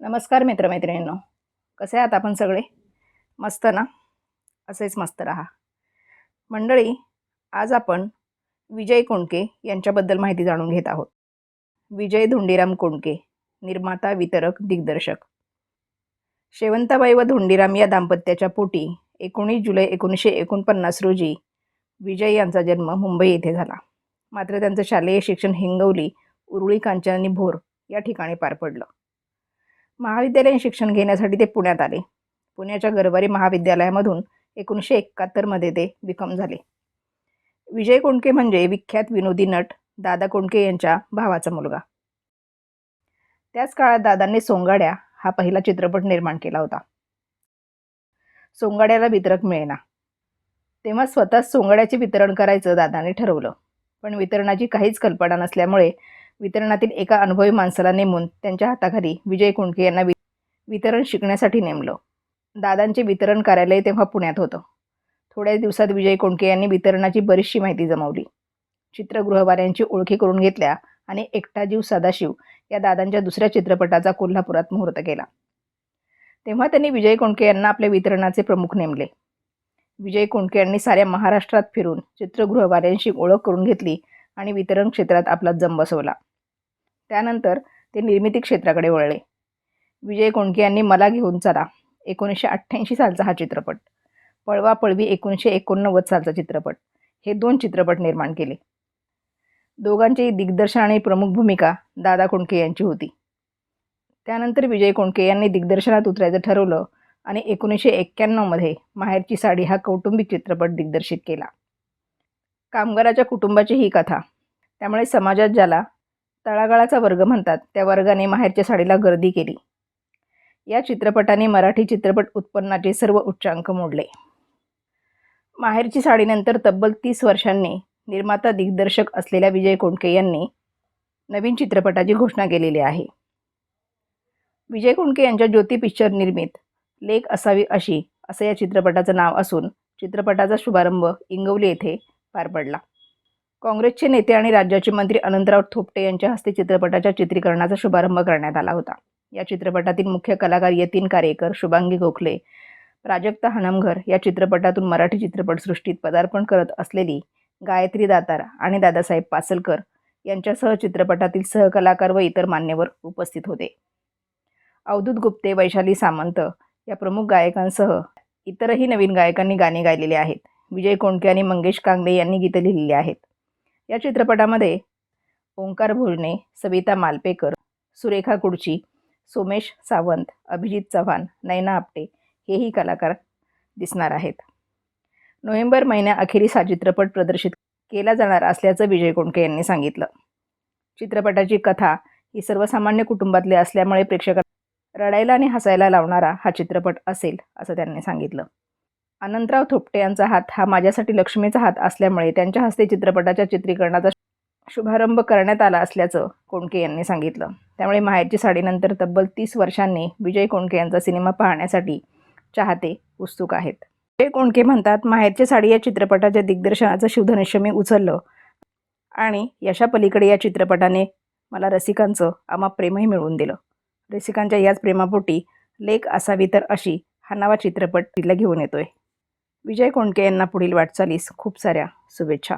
नमस्कार मित्रमैत्रिणींनो. कसे आहात आपण सगळे? मस्त ना? असेच मस्त राहा. मंडळी आज आपण विजय कोंडके यांच्याबद्दल माहिती जाणून घेत आहोत. विजय धोंडीराम कोंडके निर्माता वितरक दिग्दर्शक. शेवंताबाई व धोंडीराम या दाम्पत्याच्या पोटी एकोणीस जुलै एकोणीसशे एकोणपन्नास रोजी विजय यांचा जन्म मुंबई येथे झाला. मात्र त्यांचं शालेय शिक्षण हिंगवली उरुळी कांचनी भोर या ठिकाणी पार पडलं. महाविद्यालयीन शिक्षण घेण्यासाठी ते पुण्यात आले. पुण्याच्या गरवारी महाविद्यालयामधून एकोणीसशे एकाहत्तरमध्ये ते विकम झाले. विजय कोंडके म्हणजे विख्यात विनोदी नट दादा कोंडके यांच्या भावाचा मुलगा. त्याच काळात दादांनी सोंगाड्या हा पहिला चित्रपट निर्माण केला होता. सोंगाड्याला वितरक मिळेना. तेव्हा स्वतः सोंगाड्याचे वितरण करायचं दादाने ठरवलं. पण वितरणाची काहीच कल्पना नसल्यामुळे वितरणातील एका अनुभवी माणसाला नेमून त्यांच्या हाताखाली विजय कोंडके यांना वि वितरण शिकण्यासाठी नेमलं. दादांचे वितरण कार्यालय तेव्हा पुण्यात होतं. थोड्याच दिवसात विजय कोंडके यांनी वितरणाची बरीचशी माहिती जमवली. चित्रगृहवाल्यांची ओळखी करून घेतल्या आणि एकटा जीव सदाशिव या दादांच्या दुसऱ्या चित्रपटाचा कोल्हापुरात मुहूर्त केला. तेव्हा त्यांनी विजय कोंडके यांना आपल्या वितरणाचे प्रमुख नेमले. विजय कोंडके यांनी साऱ्या महाराष्ट्रात फिरून चित्रगृहवाल्यांशी ओळख करून घेतली आणि वितरण क्षेत्रात आपला जम बसवला. त्यानंतर ते निर्मिती क्षेत्राकडे वळले. विजय कोंडके यांनी मला घेऊन चला एकोणीसशे अठ्ठ्याऐंशी सालचा हा चित्रपट. पळवा पळवी एकोणीसशे एकोणनव्वद सालचा चित्रपट. हे दोन चित्रपट निर्माण केले. दोघांची दिग्दर्शन आणि प्रमुख भूमिका दादा कोंडके यांची होती. त्यानंतर विजय कोंडके यांनी दिग्दर्शनात उतरायचं ठरवलं आणि एकोणीसशे एक्क्याण्णवमध्ये माहेरची साडी हा कौटुंबिक चित्रपट दिग्दर्शित केला. कामगाराच्या कुटुंबाची ही कथा त्यामुळे समाजात ज्याला तळागाळाचा वर्ग म्हणतात. त्या वर्गाने माहेरच्या साडीला गर्दी केली. या चित्रपटाने मराठी चित्रपट उत्पन्नाचे सर्व उच्चांक मोडले. माहेरची साडीनंतर तब्बल तीस वर्षांनी निर्माता दिग्दर्शक असलेल्या विजय कोंडके यांनी नवीन चित्रपटाची घोषणा केलेली आहे. विजय कोंडके यांच्या ज्योती पिक्चर निर्मित लेख असावी अशी असं या चित्रपटाचं नाव असून चित्रपटाचा शुभारंभ इंगवली येथे पार पडला. काँग्रेसचे नेते आणि राज्याचे मंत्री अनंतराव थोपटे यांच्या हस्ते चित्रपटाच्या चित्रीकरणाचा शुभारंभ करण्यात आला होता. या चित्रपटातील मुख्य कलाकार यतीन कारेकर शुभांगी गोखले प्राजक्ता हणमघर या चित्रपटातून मराठी चित्रपटसृष्टीत पदार्पण करत असलेली गायत्री दातार आणि दादासाहेब पासलकर यांच्यासह चित्रपटातील सहकलाकार व इतर मान्यवर उपस्थित होते. अवधूत गुप्ते वैशाली सामंत या प्रमुख गायकांसह इतरही नवीन गायकांनी गाणी गायलेली आहेत. विजय कोंडके आणि मंगेश कांगडे यांनी गीतं लिहिलेली आहेत. या चित्रपटामध्ये ओंकार भोजने सविता मालपेकर सुरेखा कुडची सोमेश सावंत अभिजित चव्हाण नैना आपटे हेही कलाकार दिसणार आहेत. नोव्हेंबर महिन्याअखेरीस हा चित्रपट प्रदर्शित केला जाणार असल्याचं विजय कोंडके यांनी सांगितलं. चित्रपटाची कथा ही सर्वसामान्य कुटुंबातली असल्यामुळे प्रेक्षकांना रडायला आणि हसायला लावणारा हा चित्रपट असेल असं त्यांनी सांगितलं. अनंतराव थोपटे यांचा हात हा माझ्यासाठी लक्ष्मीचा हात असल्यामुळे त्यांच्या हस्ते चित्रपटाच्या चित्रीकरणाचा शुभारंभ करण्यात आला असल्याचं कोंडके यांनी सांगितलं. त्यामुळे माहेरची साडीनंतर तब्बल तीस वर्षांनी विजय कोंडके यांचा सिनेमा पाहण्यासाठी चाहते उत्सुक आहेत. विजय कोंडके म्हणतात माहेरची साडी या चित्रपटाच्या दिग्दर्शनाचं शिवधनुष्य मी उचललं आणि यशापलीकडे या चित्रपटाने मला रसिकांचं आम्हा प्रेमही मिळवून दिलं. रसिकांच्या याच प्रेमापोटी लेख असावी तर अशी हा नवा चित्रपट तिला घेऊन येतोय. विजय कोंडके यांना पुढील वाटचालीस. खूप साऱ्या शुभेच्छा.